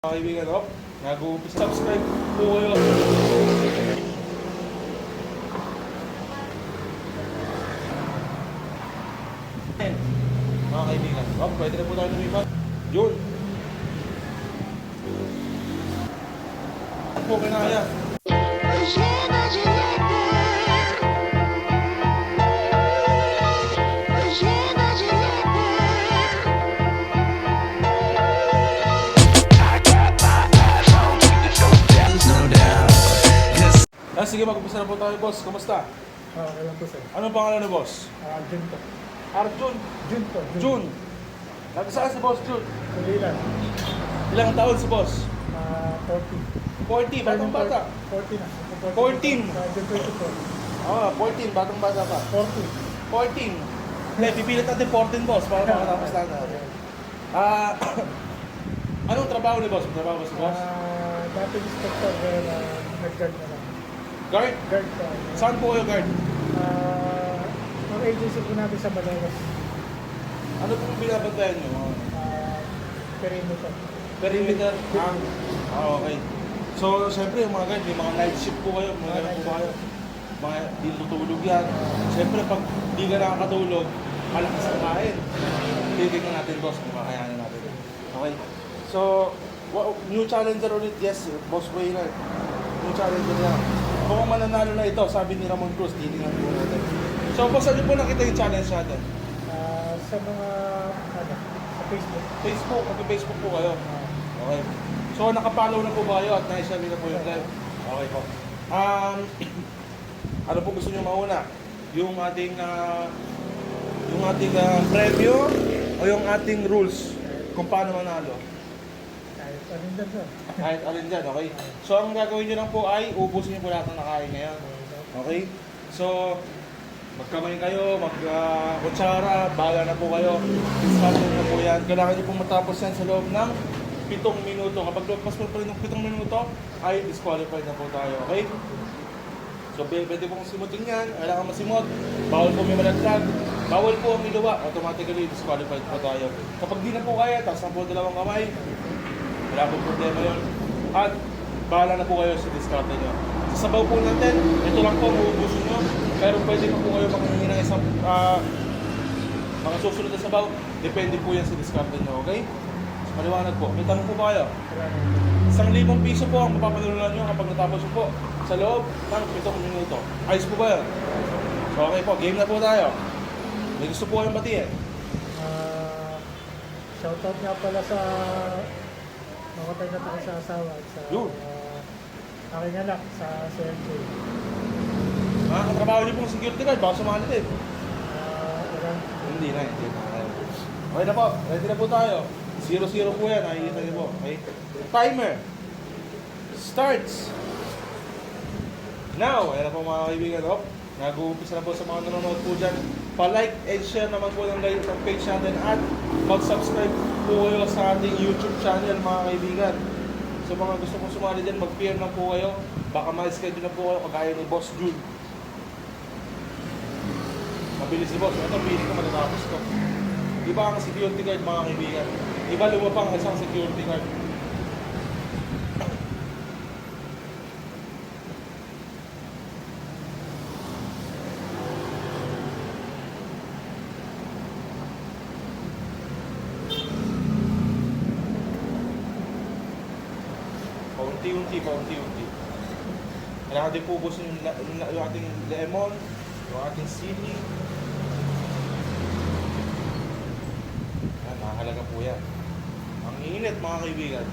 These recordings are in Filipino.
Mga kaibigan, oh, nag-uumpisa. Subscribe po kayo. Mga kaibigan, oh, pwede na po tayo lumipat. Yun. Po kinaya. Sige, mag-umpisa na po tayo, boss. Kumusta? Ah, okay lang po sir. Anong pangalan ni boss? Ah, June po. Arjun. June po. Jun. Nagkasaan si boss Jun? Kulilan. Ilang taon si boss? Ah, 40. 40, batang bata. 40 na. 14. Ah, June 24. Ah, 14, batang bata pa. 40. 14. Hindi, pipilit natin 14 boss para makatapos natin. Ah, anong trabaho ni boss? Trabaho ba si boss? Ah, dati inspector pero uh, nag-guard na lang. Guard? Guard pa. Saan po kayo guard? Ah, ang agency po natin sa Malolos. Ano pong binabantayan nyo? Ah, perimeter. Perimeter? Ah, ah, okay. So, syempre, yung mga guard, may mga night shift po kayo. Mga ganun po ba kayo. Mga di tutulog yan. Syempre, pag di ka nakakatulog, malakas ang kain. Titignan natin, boss, kung kakayanin natin. Okay? So, new challenger ulit, yes, boss Waynard. New challenger na. Kung mananalo na ito, sabi ni Ramon Cruz, titignan po natin. So, boss, ano po nakita yung challenge natin? Ah, sa mga, ano, sa Facebook. Facebook, mag-Facebook po kayo. Okay. So, nakapollow na po ba kayo at naisali na po yung live? Okay po. Um, ano po gusto nyo mauna? Yung ating ah, yung ating ah, premyo o yung ating rules kung paano manalo? Kahit anong dyan sir. Kahit alin dyan, okay? So, ang gagawin nyo lang po ay ubusin nyo po lahat ng nakain ngayon. Okay? So, magkamay kayo, mag-kutsara, bahala na po kayo. Discount na po yan. Kailangan nyo pong matapos yan sa loob ng pitong minuto. Kapag lumpas pa rin ng pitong minuto, ay disqualified na po tayo. Okay? So, pwede pong simutin yan. Kailangan masimot. Bawal po may malaglag. Bawal po ang iluwa. Automatically disqualified po tayo. Kapag di na po kaya, taas na po dalawang kamay. Wala po problema yun. At bahala na po kayo sa discarte nyo. Sa sabaw po natin, ito lang po mauubusin nyo. Pero pwede pa po kayo makahingi ng isang ah, mga susunod na sabaw. Depende po yan sa discarte nyo, okay? So, maliwanag po. May tanong po ba kayo? Isang libong piso po ang mapapanalunan nyo kapag natapos po sa loob ng pitong minuto. Ayos po ba yan? So okay po, game na po tayo. May gusto po kayong batiin. Ah, shoutout nga pala sa tayo na sa asawa at sa Yun. ah, aking anak sa CMJ. Mga katrabaho nyo pong security guard, baka sumali din. Ah, wala. Hindi na, hindi na. Okay na po, ready na po tayo. 0-0 po yan, nakikita niyo po. Okay? Timer. Starts. Now, ayan na po mga kaibigan. Oh, nag-uumpisa na po sa mga nanonood po dyan. Pa-like and share naman po ng, ng page natin at mag-subscribe po kayo sa ating YouTube channel mga kaibigan. So mga gusto kong sumali dyan, mag-peer na po kayo. Baka ma-schedule na po kayo kagaya ni Boss June. Mabilis si Boss. Ito, pili ko matatapos to. Iba ang security guard mga kaibigan. Iba lumapang isang security guard. Paunti-unti, paunti-unti. Kailangan din po ubusin yung, yung, yung ating lemon, yung ating sili. Yan, nakahalaga po yan. Ang init mga kaibigan.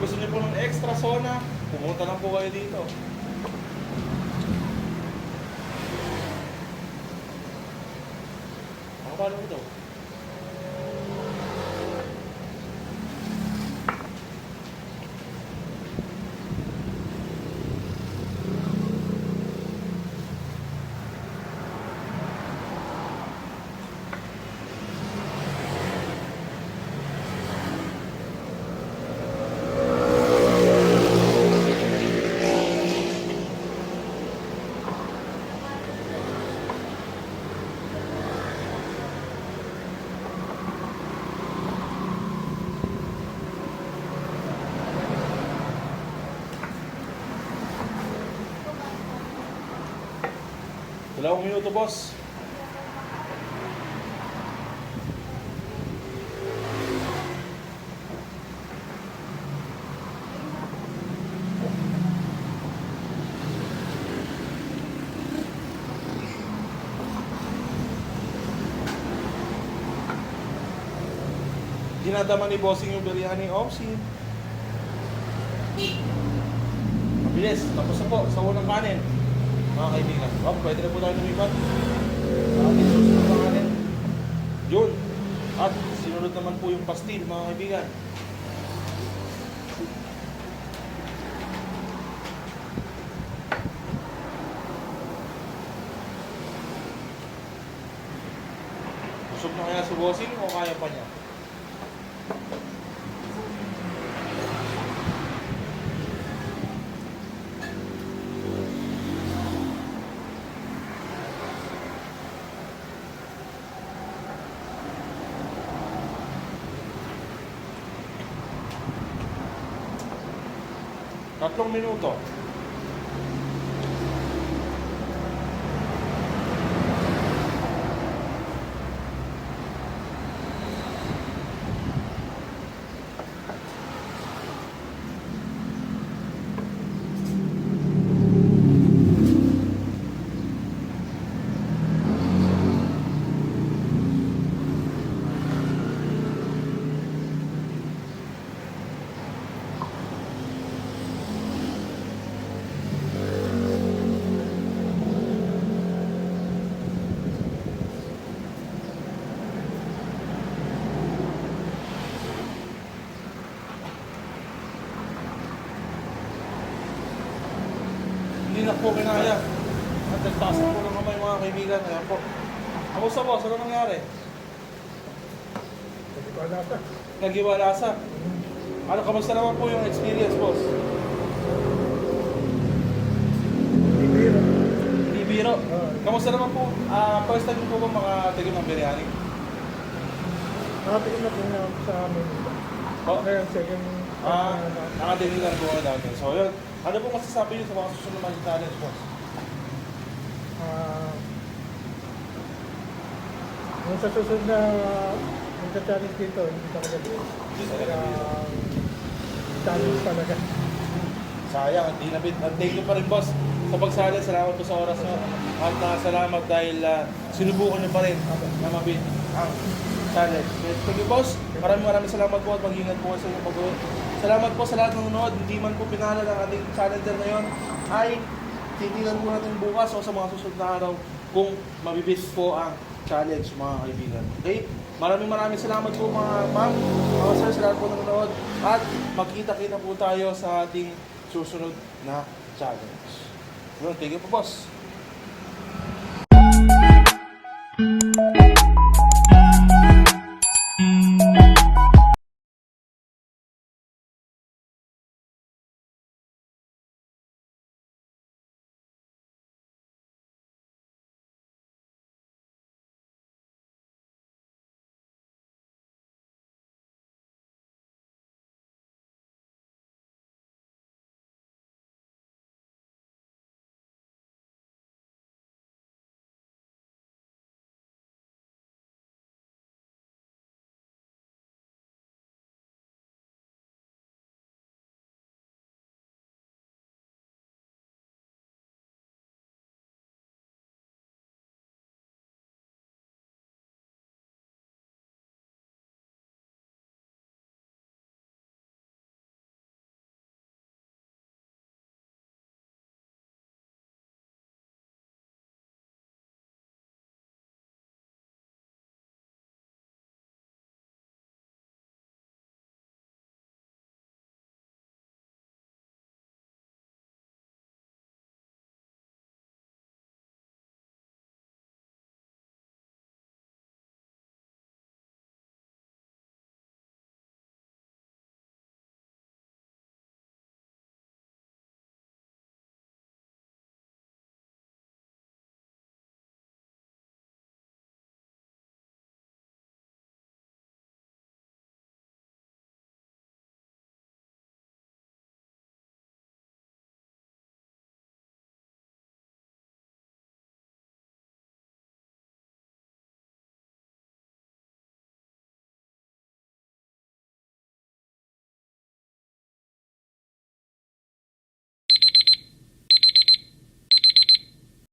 Gusto niyo po ng extra sauna, pumunta lang po kayo dito. Ang palo ito. Dalawang minuto, boss. Dinadama ni bossing yung biryani Opsin. Mabilis, tapos na po sa unang kanin. Mga kaibigan. Oh, pwede na po tayo lumipat. Ating susunod na kanin. Yun. At sinunod naman po yung pastil, mga kaibigan. Busog na kaya si bossing o kaya pa niya? Tatlong minuto. Hindi na po kinaya. At nagtaas na po ng kamay mga kaibigan. Ayan po. Kamusta boss? Ano nangyari? Wala pa. Nagiwalasa. Ano, kamusta naman po yung experience, boss? Hindi biro. Hindi biro. Oo. Kamusta naman po? Ah, first time po ba makatigim ng biryani? Nakatikin na po na ako sa amin. Oh, Ngayon, second. ah, uh, nakatinig lang po kayo dati. So, yun. Ano po masasabi niyo sa mga susunod na challenge, boss? Ah, yung sa susunod na magka-challenge dito, hindi. Hindi talaga biro. challenge talaga. Sayang, hindi na bit. And thank you pa rin, boss, sa pagsali. Salamat po sa oras nyo. At uh, salamat dahil ah, sinubukan nyo pa rin na mabit ang challenge. Thank you, boss. Maraming maraming salamat po at mag-ingat po sa inyong pag Salamat po sa lahat ng nanonood. Hindi man po pinala ng ating challenger ngayon ay titinan po natin bukas o sa mga susunod na araw kung mabibis po ang challenge mga kaibigan. Okay? Maraming maraming salamat po mga ma'am, mga sir, sa lahat po ng nanonood. At magkita-kita po tayo sa ating susunod na challenge. Yun, thank you po boss.